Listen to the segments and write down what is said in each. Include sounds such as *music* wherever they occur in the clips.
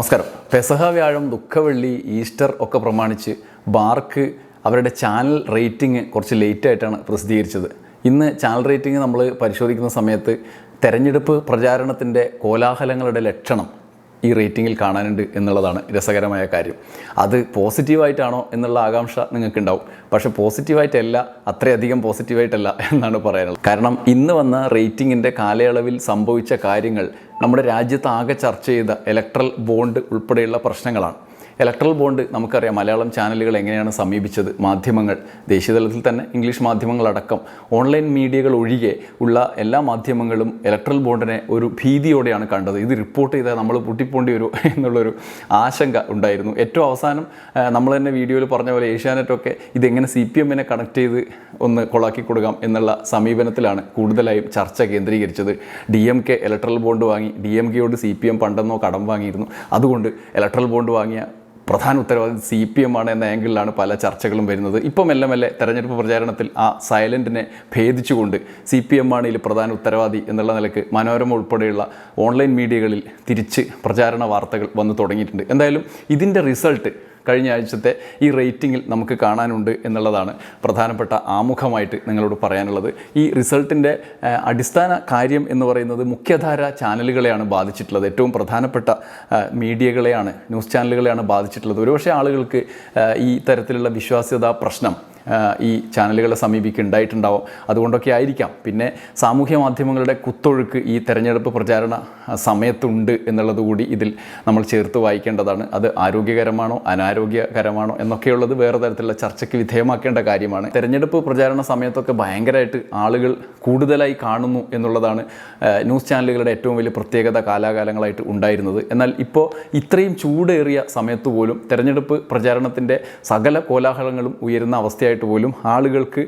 നമസ്കാരം. പെസഹ വ്യാഴം ദുഃഖവെള്ളി ഈസ്റ്റർ ഒക്കെ പ്രമാണിച്ച് ബാർക്ക് അവരുടെ ചാനൽ റേറ്റിംഗ് കുറച്ച് ലേറ്റായിട്ടാണ് പ്രസിദ്ധീകരിച്ചത്. ഇന്ന് ചാനൽ റേറ്റിംഗ് നമ്മൾ പരിശോധിക്കുന്ന സമയത്ത് തെരഞ്ഞെടുപ്പ് പ്രചാരണത്തിന്റെ കോലാഹലങ്ങളുടെ ലക്ഷണം ഈ റേറ്റിങ്ങിൽ കാണാനുണ്ട് എന്നുള്ളതാണ് രസകരമായ കാര്യം. അത് പോസിറ്റീവായിട്ടാണോ എന്നുള്ള ആകാംക്ഷ നിങ്ങൾക്കുണ്ടാവും. പക്ഷേ പോസിറ്റീവായിട്ടല്ല അത്രയധികം പോസിറ്റീവായിട്ടല്ല എന്നാണ് പറയാനുള്ളത്. കാരണം ഇന്ന് വന്ന റേറ്റിങ്ങിന്റെ കാലയളവിൽ സംഭവിച്ച കാര്യങ്ങൾ നമ്മുടെ രാജ്യത്ത് ആകെ ചർച്ച ചെയ്ത ഇലക്ട്രൽ ബോണ്ട് ഉൾപ്പെടെയുള്ള പ്രശ്നങ്ങളാണ്. ഇലക്ട്രൽ ബോണ്ട് നമുക്കറിയാം. മലയാളം ചാനലുകൾ എങ്ങനെയാണ് സമീപിച്ചത്? മാധ്യമങ്ങൾ ദേശീയതലത്തിൽ തന്നെ ഇംഗ്ലീഷ് മാധ്യമങ്ങളടക്കം ഓൺലൈൻ മീഡിയകൾ ഒഴികെ ഉള്ള എല്ലാ മാധ്യമങ്ങളും ഇലക്ട്രൽ ബോണ്ടിനെ ഒരു ഭീതിയോടെയാണ് കണ്ടത്. ഇത് റിപ്പോർട്ട് ചെയ്താൽ നമ്മൾ പൊട്ടിപ്പോണ്ടി വരും *laughs* എന്നുള്ളൊരു ആശങ്ക ഉണ്ടായിരുന്നു. ഏറ്റവും അവസാനം നമ്മൾ തന്നെ വീഡിയോയിൽ പറഞ്ഞ പോലെ ഏഷ്യാനെറ്റൊക്കെ ഇതെങ്ങനെ സി പി എമ്മിനെ കണക്ട് ചെയ്ത് ഒന്ന് കൊളാക്കി കൊടുക്കാം എന്നുള്ള സമീപനത്തിലാണ് കൂടുതലായും ചർച്ച കേന്ദ്രീകരിച്ചത്. D M K electoral bond വാങ്ങി. ഡി എം കെയോട് സി പി എം പണ്ടെന്നോ കടം വാങ്ങിയിരുന്നു. അതുകൊണ്ട് ഇലക്ട്രൽ ബോണ്ട് വാങ്ങിയ പ്രധാന ഉത്തരവാദിത്വം സി പി എം ആണ് എന്ന ആംഗിളിലാണ് പല ചർച്ചകളും വരുന്നത്. ഇപ്പം മെല്ലെ മെല്ലെ തെരഞ്ഞെടുപ്പ് പ്രചാരണത്തിൽ ആ സൈലന്റിനെ ഭേദിച്ചുകൊണ്ട് സി പി എം ആണ് ഇതിൽ പ്രധാന ഉത്തരവാദി എന്നുള്ള നിലയ്ക്ക് മനോരമ ഉൾപ്പെടെയുള്ള ഓൺലൈൻ മീഡിയകളിൽ തിരിച്ച് പ്രചാരണ വാർത്തകൾ വന്നു തുടങ്ങിയിട്ടുണ്ട്. എന്തായാലും ഇതിന്റെ റിസൾട്ട് കഴിഞ്ഞ ആഴ്ചത്തെ ഈ റേറ്റിംഗിൽ നമുക്ക് കാണാനുണ്ട് എന്നുള്ളതാണ് പ്രധാനപ്പെട്ട ആമുഖമായിട്ട് നിങ്ങളോട് പറയാനുള്ളത്. ഈ റിസൾട്ടിന്റെ അടിസ്ഥാന കാര്യം എന്ന് പറയുന്നത് മുഖ്യധാര ചാനലുകളെയാണ് ബാധിച്ചിട്ടുള്ളത്. ഏറ്റവും പ്രധാനപ്പെട്ട മീഡിയകളെയാണ് ന്യൂസ് ചാനലുകളെയാണ് ബാധിച്ചിട്ടുള്ളത്. ഒരുപക്ഷെ ആളുകൾക്ക് ഈ തരത്തിലുള്ള വിശ്വാസ്യത പ്രശ്നം ഈ ചാനലുകളെ സമീപിക്കുണ്ടായിട്ടുണ്ടാവും അതുകൊണ്ടൊക്കെ ആയിരിക്കാം. പിന്നെ സാമൂഹ്യ മാധ്യമങ്ങളുടെ കുത്തൊഴുക്ക് ഈ തെരഞ്ഞെടുപ്പ് പ്രചാരണ സമയത്തുണ്ട് എന്നുള്ളത് കൂടി ഇതിൽ നമ്മൾ ചേർത്ത് വായിക്കേണ്ടതാണ്. അത് ആരോഗ്യകരമാണോ അനാരോഗ്യകരമാണോ എന്നൊക്കെയുള്ളത് വേറെ തരത്തിലുള്ള ചർച്ചയ്ക്ക് വിധേയമാക്കേണ്ട കാര്യമാണ്. തെരഞ്ഞെടുപ്പ് പ്രചാരണ സമയത്തൊക്കെ ഭയങ്കരമായിട്ട് ആളുകൾ കൂടുതലായി കാണുന്നു എന്നുള്ളതാണ് ന്യൂസ് ചാനലുകളുടെ ഏറ്റവും വലിയ പ്രത്യേകത കാലാകാലങ്ങളായിട്ട് ഉണ്ടായിരുന്നത്. എന്നാൽ ഇപ്പോൾ ഇത്രയും ചൂടേറിയ സമയത്ത് പോലും തെരഞ്ഞെടുപ്പ് പ്രചാരണത്തിന്റെ സകല കോലാഹലങ്ങളും ഉയരുന്ന അവസ്ഥയായിട്ട് പോലും ആളുകൾക്ക്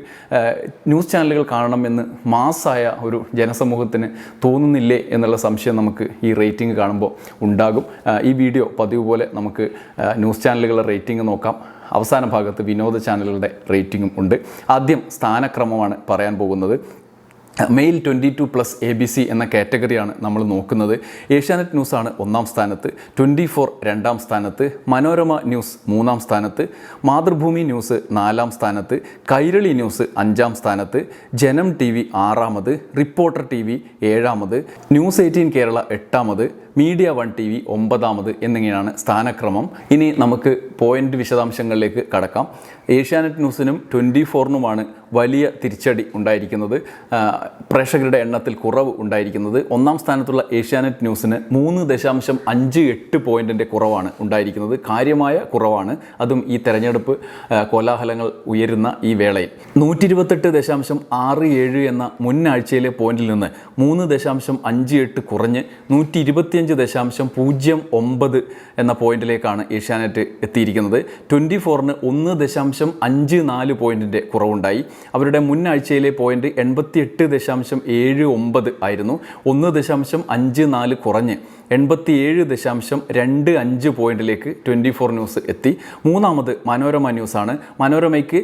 ന്യൂസ് ചാനലുകൾ കാണണമെന്ന് മാസ്സായ ഒരു ജനസമൂഹത്തിന് തോന്നുന്നില്ലേ എന്നുള്ള സംശയം നമുക്ക് ഈ റേറ്റിംഗ് കാണുമ്പോൾ ഉണ്ടാകും. ഈ വീഡിയോ പതിവ് പോലെ നമുക്ക് ന്യൂസ് ന്യൂസ് ചാനലുകളുടെ റേറ്റിംഗ് നോക്കാം. അവസാന ഭാഗത്ത് വിനോദ ചാനലുകളുടെ റേറ്റിംഗും ഉണ്ട്. ആദ്യം സ്ഥാനക്രമമാണ് പറയാൻ പോകുന്നത്. Male twenty two plus A B C എന്ന കാറ്റഗറിയാണ് നമ്മൾ നോക്കുന്നത്. ഏഷ്യാനെറ്റ് ന്യൂസാണ് ഒന്നാം സ്ഥാനത്ത് ട്വന്റി ഫോർ രണ്ടാം സ്ഥാനത്ത് മനോരമ ന്യൂസ് മൂന്നാം സ്ഥാനത്ത് മാതൃഭൂമി ന്യൂസ് നാലാം സ്ഥാനത്ത് കൈരളി ന്യൂസ് അഞ്ചാം സ്ഥാനത്ത് ജനം ടി വി ആറാമത് റിപ്പോർട്ടർ ടി വി ഏഴാമത് ന്യൂസ് എയ്റ്റീൻ കേരള എട്ടാമത് മീഡിയ വൺ ടി വി ഒമ്പതാമത് എന്നിങ്ങനെയാണ് സ്ഥാനക്രമം. ഇനി നമുക്ക് പോയിന്റ് വിശദാംശങ്ങളിലേക്ക് കടക്കാം. ഏഷ്യാനെറ്റ് ന്യൂസിനും ട്വന്റി ഫോറിനുമാണ് വലിയ തിരിച്ചടി ഉണ്ടായിരിക്കുന്നത്. പ്രേക്ഷകരുടെ എണ്ണത്തിൽ കുറവ് ഉണ്ടായിരിക്കുന്നത് ഒന്നാം സ്ഥാനത്തുള്ള ഏഷ്യാനെറ്റ് ന്യൂസിന് മൂന്ന് ദശാംശം അഞ്ച് എട്ട് പോയിന്റിന്റെ കുറവാണ് ഉണ്ടായിരിക്കുന്നത്. കാര്യമായ കുറവാണ്. അതും ഈ തെരഞ്ഞെടുപ്പ് കോലാഹലങ്ങൾ ഉയരുന്ന ഈ വേളയിൽ. നൂറ്റി ഇരുപത്തെട്ട് ദശാംശം ആറ് ഏഴ് എന്ന മുൻ ആഴ്ചയിലെ പോയിന്റിൽ നിന്ന് മൂന്ന് ദശാംശം അഞ്ച് എട്ട് കുറഞ്ഞ് നൂറ്റി ഇരുപത്തിയഞ്ച് ദശാംശം പൂജ്യം ഒമ്പത് എന്ന പോയിന്റിലേക്കാണ് ഏഷ്യാനെറ്റ് എത്തിയിരിക്കുന്നത്. ട്വന്റി ഫോറിന് ഒന്ന് ദശാംശം അഞ്ച് നാല് പോയിന്റിന്റെ കുറവുണ്ടായി. അവരുടെ മുൻ ആഴ്ചയിലെ എൺപത്തി എട്ട് ദശാംശം ഏഴ് ഒമ്പത് ആയിരുന്നു. ഒന്ന് ദശാംശം അഞ്ച് നാല് കുറഞ്ഞ് എൺപത്തിയേഴ് ദശാംശം രണ്ട് അഞ്ച് പോയിന്റിലേക്ക് ട്വന്റി ഫോർ ന്യൂസ് എത്തി. മൂന്നാമത് മനോരമ ന്യൂസാണ്. മനോരമയ്ക്ക്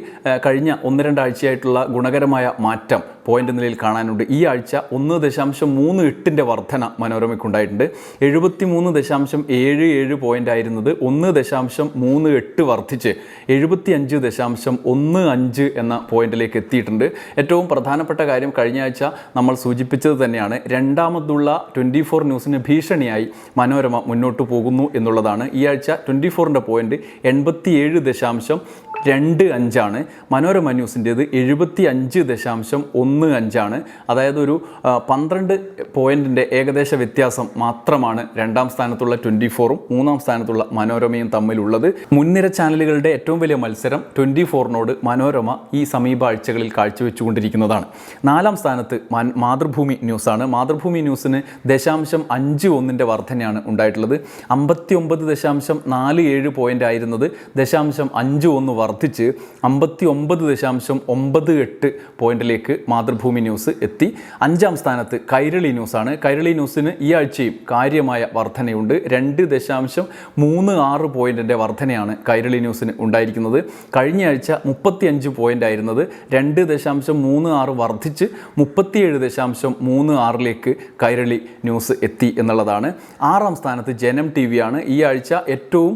കഴിഞ്ഞ ഒന്ന് രണ്ടാഴ്ചയായിട്ടുള്ള ഗുണകരമായ മാറ്റം പോയിന്റ് നിലയിൽ കാണാനുണ്ട്. ഈ ആഴ്ച ഒന്ന് ദശാംശം മൂന്ന് എട്ടിന്റെ വർധന മനോരമയ്ക്കുണ്ടായിട്ടുണ്ട് എഴുപത്തി മൂന്ന് ദശാംശം ഏഴ് ഏഴ് പോയിന്റ് ആയിരുന്നത് ഒന്ന് ദശാംശം മൂന്ന് എട്ട് വർദ്ധിച്ച് എഴുപത്തി അഞ്ച് ദശാംശം ഒന്ന് അഞ്ച് എന്ന പോയിന്റിലേക്ക് എത്തിയിട്ടുണ്ട്. ഏറ്റവും പ്രധാനപ്പെട്ട കാര്യം കഴിഞ്ഞ ആഴ്ച നമ്മൾ സൂചിപ്പിച്ചത് തന്നെയാണ്. രണ്ടാമതുള്ള ട്വന്റി ഫോർ ന്യൂസിന് ഭീഷണിയായി മനോരമ മുന്നോട്ട് പോകുന്നു എന്നുള്ളതാണ്. ഈ ആഴ്ച ട്വന്റി ഫോറിന്റെ പോയിന്റ് എൺപത്തിയേഴ് ദശാംശം രണ്ട് അഞ്ചാണ്. മനോരമ ന്യൂസിന്റേത് എഴുപത്തി അഞ്ച് ദശാംശം ഒന്ന് അഞ്ചാണ്. അതായത് ഒരു പന്ത്രണ്ട് പോയിന്റിന്റെ ഏകദേശ വ്യത്യാസം മാത്രമാണ് രണ്ടാം സ്ഥാനത്തുള്ള ട്വന്റി ഫോറും മൂന്നാം സ്ഥാനത്തുള്ള മനോരമയും തമ്മിലുള്ളത്. മുൻനിര ചാനലുകളുടെ ഏറ്റവും വലിയ മത്സരം ട്വന്റി ഫോറിനോട് മനോരമ ഈ സമീപ ആഴ്ചകളിൽ കാഴ്ചവെച്ചുകൊണ്ടിരിക്കുന്നതാണ്. നാലാം സ്ഥാനത്ത് മാതൃഭൂമി ന്യൂസാണ്. മാതൃഭൂമി ന്യൂസിന് ദശാംശം അഞ്ച് ഒന്നിന്റെ വർധനയാണ് ഉണ്ടായിട്ടുള്ളത്. അമ്പത്തി ഒമ്പത് ദശാംശം നാല് ഏഴ് പോയിന്റ് ആയിരുന്നത് ദശാംശം അഞ്ച് ഒന്ന് വർദ്ധിച്ച് അമ്പത്തി ഒമ്പത് ദശാംശം ഒമ്പത് എട്ട് പോയിന്റിലേക്ക് മാതൃഭൂമി ന്യൂസ് എത്തി. അഞ്ചാം സ്ഥാനത്ത് കൈരളി ന്യൂസാണ്. കൈരളി ന്യൂസിന് ഈ ആഴ്ചയും കാര്യമായ വർധനയുണ്ട്. രണ്ട് ദശാംശം മൂന്ന് ആറ് പോയിന്റിന്റെ വർധനയാണ് കൈരളി ന്യൂസിന് ഉണ്ടായിരിക്കുന്നത്. കഴിഞ്ഞ ആഴ്ച മുപ്പത്തിയഞ്ച് പോയിന്റ് ആയിരുന്നത് രണ്ട് ദശാംശം മൂന്ന് ആറ് വർദ്ധിച്ച് മുപ്പത്തിയേഴ് ദശാംശം മൂന്ന് ആറിലേക്ക് കൈരളി ന്യൂസ് എത്തി എന്നുള്ളതാണ്. ആറാം സ്ഥാനത്ത് ജനം ടി വിയാണ് ഈ ആഴ്ച ഏറ്റവും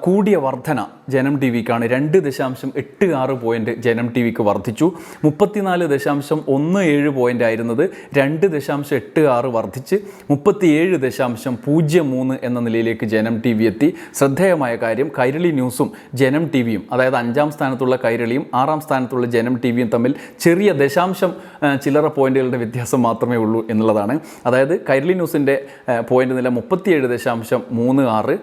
കൂടിയ വർധന ജനം ടി വിക്കാണ് രണ്ട് ദശാംശം എട്ട് ആറ് പോയിന്റ് ജനം ടി വിക്ക് വർദ്ധിച്ചു മുപ്പത്തിനാല് ദശാംശം ഒന്ന് ഏഴ് പോയിന്റ് ആയിരുന്നത് രണ്ട് ദശാംശം എട്ട് ആറ് വർദ്ധിച്ച് മുപ്പത്തിയേഴ് ദശാംശം പൂജ്യം മൂന്ന് എന്ന നിലയിലേക്ക് ജനം ടി വി എത്തി. ശ്രദ്ധേയമായ കാര്യം കൈരളി ന്യൂസും ജനം ടി വിയും അതായത് അഞ്ചാം സ്ഥാനത്തുള്ള കൈരളിയും ആറാം സ്ഥാനത്തുള്ള ജനം ടി വിയും തമ്മിൽ ചെറിയ ദശാംശം ചില്ലറ പോയിന്റുകളുടെ വ്യത്യാസം മാത്രമേ ഉള്ളൂ എന്നുള്ളതാണ്. അതായത് കൈരളി ന്യൂസിന്റെ പോയിന്റ് നില മുപ്പത്തിയേഴ് ദശാംശം മൂന്ന് ആറ്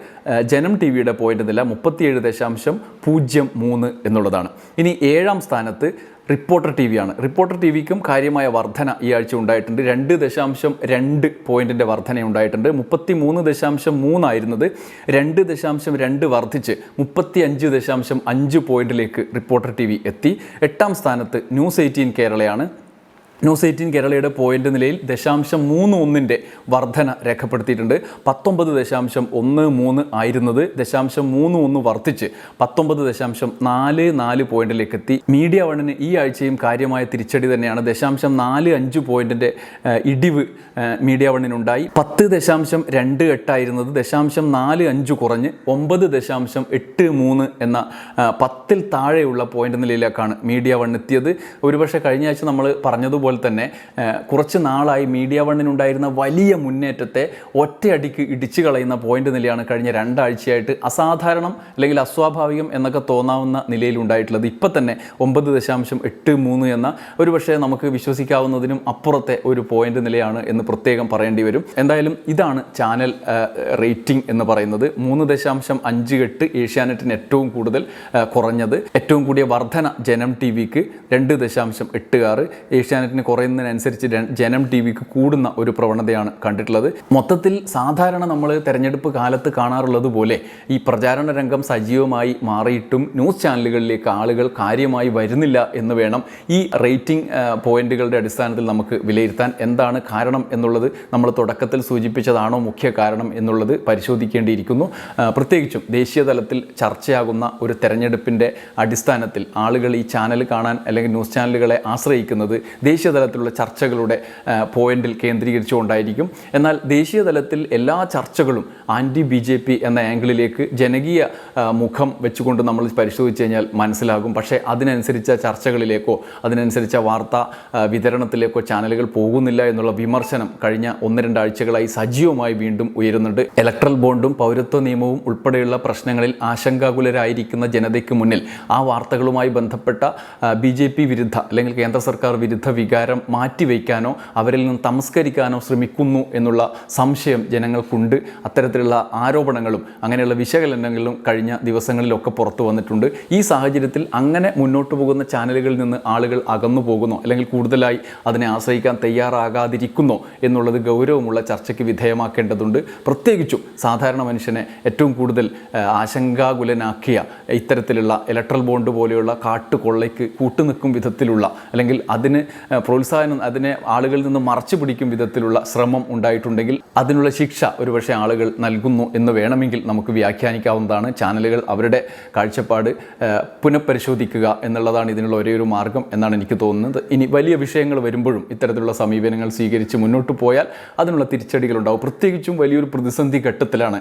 ജനം ടി വിയുടെ പോയിന്റ് നില മുപ്പത്തിയേഴ് ദശാംശം പൂജ്യം മൂന്ന് എന്നുള്ളതാണ്. ഇനി ഏഴാം സ്ഥാനത്ത് റിപ്പോർട്ടർ ടി വിയാണ് റിപ്പോർട്ടർ ടി വിക്കും കാര്യമായ വർധന ഈ ആഴ്ച ഉണ്ടായിട്ടുണ്ട്. രണ്ട് ദശാംശം രണ്ട് പോയിന്റിന്റെ വർധന ഉണ്ടായിട്ടുണ്ട്. മുപ്പത്തി മൂന്ന് ദശാംശം മൂന്നായിരുന്നത് രണ്ട് ദശാംശം രണ്ട് വർദ്ധിച്ച് മുപ്പത്തി അഞ്ച് ദശാംശം അഞ്ച് പോയിന്റിലേക്ക് റിപ്പോർട്ടർ ടി വി എത്തി. എട്ടാം സ്ഥാനത്ത് ന്യൂസ് എയ്റ്റീൻ കേരളയാണ്. ന്യൂസ് എയ്റ്റീൻ കേരളയുടെ പോയിന്റ് നിലയിൽ ദശാംശം മൂന്ന് ഒന്നിന്റെ വർധന രേഖപ്പെടുത്തിയിട്ടുണ്ട്. പത്തൊമ്പത് ദശാംശം ഒന്ന് മൂന്ന് ആയിരുന്നത് ദശാംശം മൂന്ന് ഒന്ന് വർദ്ധിച്ച് പത്തൊമ്പത് ദശാംശം നാല് നാല് പോയിന്റിലേക്ക് എത്തി മീഡിയ വണ്ണിന് ഈ ആഴ്ചയും കാര്യമായ തിരിച്ചടി തന്നെയാണ്. ദശാംശം നാല് അഞ്ച് പോയിന്റിന്റെ ഇടിവ് മീഡിയ വണ്ണിനുണ്ടായി. പത്ത് ദശാംശം രണ്ട് എട്ടായിരുന്നത് ദശാംശം നാല് അഞ്ച് കുറഞ്ഞ് ഒമ്പത് ദശാംശം എട്ട് മൂന്ന് എന്ന പത്തിൽ താഴെയുള്ള പോയിന്റ് നിലയിലേക്കാണ് മീഡിയ വണ്ണെത്തിയത്. ഒരുപക്ഷെ കഴിഞ്ഞ ആഴ്ച നമ്മൾ പറഞ്ഞതുപോലെ തന്നെ കുറച്ച് നാളായി മീഡിയ വണ്ണിനുണ്ടായിരുന്ന വലിയ മുന്നേറ്റത്തെ ഒറ്റയടിക്ക് ഇടിച്ചു കളയുന്ന പോയിന്റ് നിലയാണ് കഴിഞ്ഞ രണ്ടാഴ്ചയായിട്ട് അസാധാരണം അല്ലെങ്കിൽ അസ്വാഭാവികം എന്നൊക്കെ തോന്നാവുന്ന നിലയിലുണ്ടായിട്ടുള്ളത്. ഇപ്പം തന്നെ ഒമ്പത് ദശാംശം എട്ട് മൂന്ന് എന്ന ഒരു പക്ഷേ നമുക്ക് വിശ്വസിക്കാവുന്നതിനും അപ്പുറത്തെ ഒരു പോയിന്റ് നിലയാണ് എന്ന് പ്രത്യേകം പറയേണ്ടി വരും. എന്തായാലും ഇതാണ് ചാനൽ റേറ്റിംഗ് എന്ന് പറയുന്നത്. മൂന്ന് ദശാംശം അഞ്ച് എട്ട് ഏഷ്യാനെറ്റിന് ഏറ്റവും കൂടുതൽ കുറഞ്ഞത്. ഏറ്റവും കൂടിയ വർധന ജനം ടി വിക്ക് രണ്ട് ദശാംശം എട്ട് ആറ്. കുറയുന്നതിനനുസരിച്ച് ര- ജനം ടി വിക്ക് കൂടുന്ന ഒരു പ്രവണതയാണ് കണ്ടിട്ടുള്ളത്. മൊത്തത്തിൽ സാധാരണ നമ്മൾ തെരഞ്ഞെടുപ്പ് കാലത്ത് കാണാറുള്ളത് പോലെ ഈ പ്രചാരണ രംഗം സജീവമായി മാറിയിട്ടും ന്യൂസ് ചാനലുകളിലേക്ക് ആളുകൾ കാര്യമായി വരുന്നില്ല എന്ന് വേണം ഈ റേറ്റിംഗ് പോയിന്റുകളുടെ അടിസ്ഥാനത്തിൽ നമുക്ക് വിലയിരുത്താൻ. എന്താണ് കാരണം എന്നുള്ളത് നമ്മൾ തുടക്കത്തിൽ സൂചിപ്പിച്ചതാണോ മുഖ്യ കാരണം എന്നുള്ളത് പരിശോധിക്കേണ്ടിയിരിക്കുന്നു. പ്രത്യേകിച്ചും ദേശീയ തലത്തിൽ ചർച്ചയാകുന്ന ഒരു തെരഞ്ഞെടുപ്പിന്റെ അടിസ്ഥാനത്തിൽ ആളുകൾ ഈ ചാനൽ കാണാൻ അല്ലെങ്കിൽ ന്യൂസ് ചാനലുകളെ ആശ്രയിക്കുന്നത് ദേശീയ തലത്തിലുള്ള ചർച്ചകളുടെ പോയിന്റിൽ കേന്ദ്രീകരിച്ചുകൊണ്ടായിരിക്കും. എന്നാൽ ദേശീയ തലത്തിൽ എല്ലാ ചർച്ചകളും ആന്റി ബി ജെ പി എന്ന ആംഗിളിലേക്ക് ജനകീയ മുഖം വെച്ചുകൊണ്ട് നമ്മൾ പരിശോധിച്ച് കഴിഞ്ഞാൽ മനസ്സിലാകും. പക്ഷേ അതിനനുസരിച്ച ചർച്ചകളിലേക്കോ അതിനനുസരിച്ച വാർത്താ വിതരണത്തിലേക്കോ ചാനലുകൾ പോകുന്നില്ല എന്നുള്ള വിമർശനം കഴിഞ്ഞ ഒന്ന് രണ്ടാഴ്ചകളായി സജീവമായി വീണ്ടും ഉയരുന്നുണ്ട്. ഇലക്ട്രൽ ബോണ്ടും പൗരത്വ നിയമവും ഉൾപ്പെടെയുള്ള പ്രശ്നങ്ങളിൽ ആശങ്കാകുലരായിരിക്കുന്ന ജനതയ്ക്ക് മുന്നിൽ ആ വാർത്തകളുമായി ബന്ധപ്പെട്ട ബി വിരുദ്ധ അല്ലെങ്കിൽ കേന്ദ്ര സർക്കാർ വിരുദ്ധ വികാരം മാറ്റിവെക്കാനോ അവരിൽ നിന്ന് തമസ്കരിക്കാനോ ശ്രമിക്കുന്നു എന്നുള്ള സംശയം ജനങ്ങൾക്കുണ്ട്. അത്തരത്തിലുള്ള ആരോപണങ്ങളും അങ്ങനെയുള്ള വിശകലനങ്ങളും കഴിഞ്ഞ ദിവസങ്ങളിലൊക്കെ പുറത്തു വന്നിട്ടുണ്ട്. ഈ സാഹചര്യത്തിൽ അങ്ങനെ മുന്നോട്ട് പോകുന്ന ചാനലുകളിൽ നിന്ന് ആളുകൾ അകന്നു പോകുന്നു അല്ലെങ്കിൽ കൂടുതലായി അതിനെ ആശ്രയിക്കാൻ തയ്യാറാകാതിരിക്കുന്നോ എന്നുള്ളത് ഗൗരവമുള്ള ചർച്ചയ്ക്ക് വിധേയമാക്കേണ്ടതുണ്ട്. പ്രത്യേകിച്ചും സാധാരണ മനുഷ്യനെ ഏറ്റവും കൂടുതൽ ആശങ്കാകുലനാക്കിയ ഇത്തരത്തിലുള്ള ഇലക്ട്രൽ ബോണ്ട് പോലെയുള്ള കാട്ടുകൊള്ളയ്ക്ക് കൂട്ടുനിൽക്കും വിധത്തിലുള്ള അല്ലെങ്കിൽ അതിന് പ്രോത്സാഹനം അതിനെ ആളുകളിൽ നിന്ന് മറച്ചു പിടിക്കും വിധത്തിലുള്ള ശ്രമം ഉണ്ടായിട്ടുണ്ടെങ്കിൽ അതിനുള്ള ശിക്ഷ ഒരുപക്ഷെ ആളുകൾ നൽകുന്നു എന്ന് വേണമെങ്കിൽ നമുക്ക് വ്യാഖ്യാനിക്കാവുന്നതാണ്. ചാനലുകൾ അവരുടെ കാഴ്ചപ്പാട് പുനഃപരിശോധിക്കുക എന്നുള്ളതാണ് ഇതിനുള്ള ഒരേ ഒരു മാർഗം എന്നാണ് എനിക്ക് തോന്നുന്നത്. ഇനി വലിയ വിഷയങ്ങൾ വരുമ്പോഴും ഇത്തരത്തിലുള്ള സമീപനങ്ങൾ സ്വീകരിച്ച് മുന്നോട്ട് പോയാൽ അതിനുള്ള തിരിച്ചടികൾ ഉണ്ടാവും പ്രത്യേകിച്ചും വലിയൊരു പ്രതിസന്ധി ഘട്ടത്തിലാണ്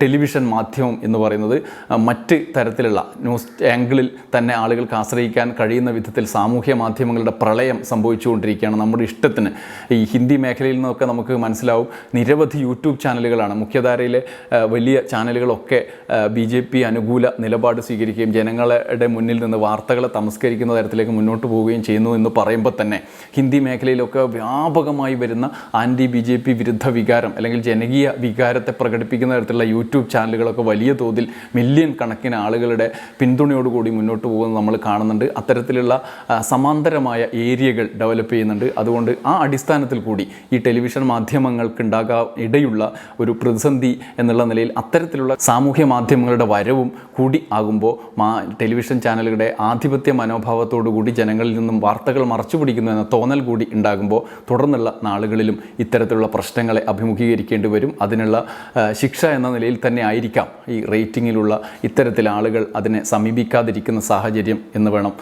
ടെലിവിഷൻ മാധ്യമം എന്ന് പറയുന്നത്. മറ്റ് തരത്തിലുള്ള ന്യൂസ് ആംഗിളിൽ തന്നെ ആളുകൾക്ക് ആശ്രയിക്കാൻ കഴിയുന്ന വിധത്തിൽ സാമൂഹ്യ മാധ്യമങ്ങളുടെ പ്രളയം സംഭവിച്ചുകൊണ്ടിരിക്കുകയാണ്. നമ്മുടെ ഇഷ്ടത്തിന്. ഈ ഹിന്ദി മേഖലയിൽ നിന്നൊക്കെ നമുക്ക് മനസ്സിലാവും. നിരവധി യൂട്യൂബ് ചാനലുകളാണ്. മുഖ്യധാരയിലെ വലിയ ചാനലുകളൊക്കെ ബി ജെ പി അനുകൂല നിലപാട് സ്വീകരിക്കുകയും ജനങ്ങളുടെ മുന്നിൽ നിന്ന് വാർത്തകളെ തമസ്കരിക്കുന്ന തരത്തിലേക്ക് മുന്നോട്ട് പോവുകയും ചെയ്യുന്നു എന്ന് പറയുമ്പോൾ തന്നെ ഹിന്ദി മേഖലയിലൊക്കെ വ്യാപകമായി വരുന്ന ആന്റി ബി ജെ പി വിരുദ്ധ വികാരം അല്ലെങ്കിൽ ജനകീയ വികാരത്തെ പ്രകടിപ്പിക്കുന്ന തരത്തിലുള്ള യൂട്യൂബ് ചാനലുകളൊക്കെ വലിയ തോതിൽ മില്യൺ കണക്കിന് ആളുകളുടെ പിന്തുണയോടുകൂടി മുന്നോട്ട് പോകുന്നത് നമ്മൾ കാണുന്നുണ്ട്. അത്തരത്തിലുള്ള സമാന്തരമായ ഏരിയകൾ ഡെവലപ്പ് ചെയ്യുന്നുണ്ട്. അതുകൊണ്ട് ആ അടിസ്ഥാനത്തിൽ കൂടി ഈ ടെലിവിഷൻ മാധ്യമങ്ങൾക്ക് ഉണ്ടാകാൻ ഇടയുള്ള ഒരു പ്രതിസന്ധി എന്നുള്ള നിലയിൽ അത്തരത്തിലുള്ള സാമൂഹ്യ മാധ്യമങ്ങളുടെ വരവും കൂടി ആകുമ്പോൾ മാ ടെലിവിഷൻ ചാനലുകളുടെ ആധിപത്യ കൂടി ജനങ്ങളിൽ നിന്നും വാർത്തകൾ മറച്ചു പിടിക്കുന്നു എന്ന തോന്നൽ കൂടി ഉണ്ടാകുമ്പോൾ തുടർന്നുള്ള നാളുകളിലും ഇത്തരത്തിലുള്ള പ്രശ്നങ്ങളെ അഭിമുഖീകരിക്കേണ്ടി വരും. അതിനുള്ള ശിക്ഷ എന്ന നിലയിൽ തന്നെ ആയിരിക്കാം ഈ റേറ്റിങ്ങിലുള്ള ഇത്തരത്തിൽ ആളുകൾ അതിനെ സമീപിക്കാതിരിക്കുന്ന സാഹചര്യം എന്ന് വേണം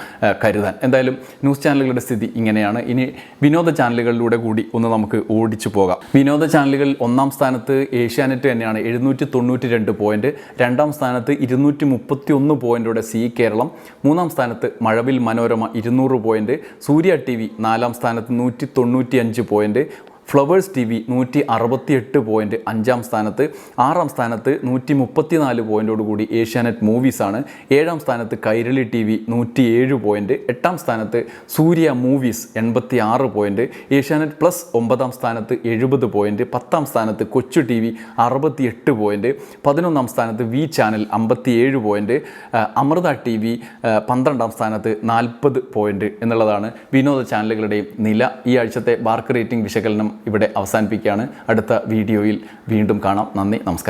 കരുതാൻ. എന്തായാലും ന്യൂസ് ചാനലുകളുടെ സ്ഥിതി ഇങ്ങനെയാണ്. ഇനി വിനോദ ചാനലുകളിലൂടെ കൂടി ഒന്ന് നമുക്ക് ഓടിച്ചു പോകാം. വിനോദ ചാനലുകൾ ഒന്നാം സ്ഥാനത്ത് ഏഷ്യാനെറ്റ് തന്നെയാണ് എഴുന്നൂറ്റി തൊണ്ണൂറ്റി രണ്ട് പോയിന്റ് രണ്ടാം സ്ഥാനത്ത് ഇരുന്നൂറ്റി മുപ്പത്തി ഒന്ന് പോയിന്റോടെ സി കേരളം. മൂന്നാം സ്ഥാനത്ത് മഴവിൽ മനോരമ ഇരുന്നൂറ് പോയിന്റ് സൂര്യ ടി വി നാലാം സ്ഥാനത്ത് നൂറ്റി തൊണ്ണൂറ്റി അഞ്ച് പോയിന്റ് ഫ്ലവേഴ്സ് ടി വി നൂറ്റി അറുപത്തിയെട്ട് പോയിന്റ് അഞ്ചാം സ്ഥാനത്ത് ആറാം സ്ഥാനത്ത് നൂറ്റി മുപ്പത്തിനാല് പോയിന്റോടുകൂടി ഏഷ്യാനെറ്റ് മൂവീസാണ് ഏഴാം സ്ഥാനത്ത് കൈരളി ടി വി നൂറ്റി ഏഴ് പോയിന്റ് എട്ടാം സ്ഥാനത്ത് സൂര്യ മൂവീസ് എൺപത്തി ആറ് പോയിന്റ് ഏഷ്യാനെറ്റ് പ്ലസ് ഒമ്പതാം സ്ഥാനത്ത് എഴുപത് പോയിന്റ് പത്താം സ്ഥാനത്ത് കൊച്ചു ടി വി അറുപത്തിയെട്ട് പോയിന്റ് പതിനൊന്നാം സ്ഥാനത്ത് വി ചാനൽ അമ്പത്തിയേഴ് പോയിന്റ് അമൃത ടി വി പന്ത്രണ്ടാം സ്ഥാനത്ത് നാൽപ്പത് പോയിന്റ് എന്നുള്ളതാണ് വിനോദ ചാനലുകളുടെയും നില. ഈ ആഴ്ചത്തെ ബാർക്ക് റേറ്റിംഗ് വിശകലനം ഇവിടെ അവസാനിപ്പിക്കുകയാണ്. അടുത്ത വീഡിയോയിൽ വീണ്ടും കാണാം. നന്ദി നമസ്കാരം.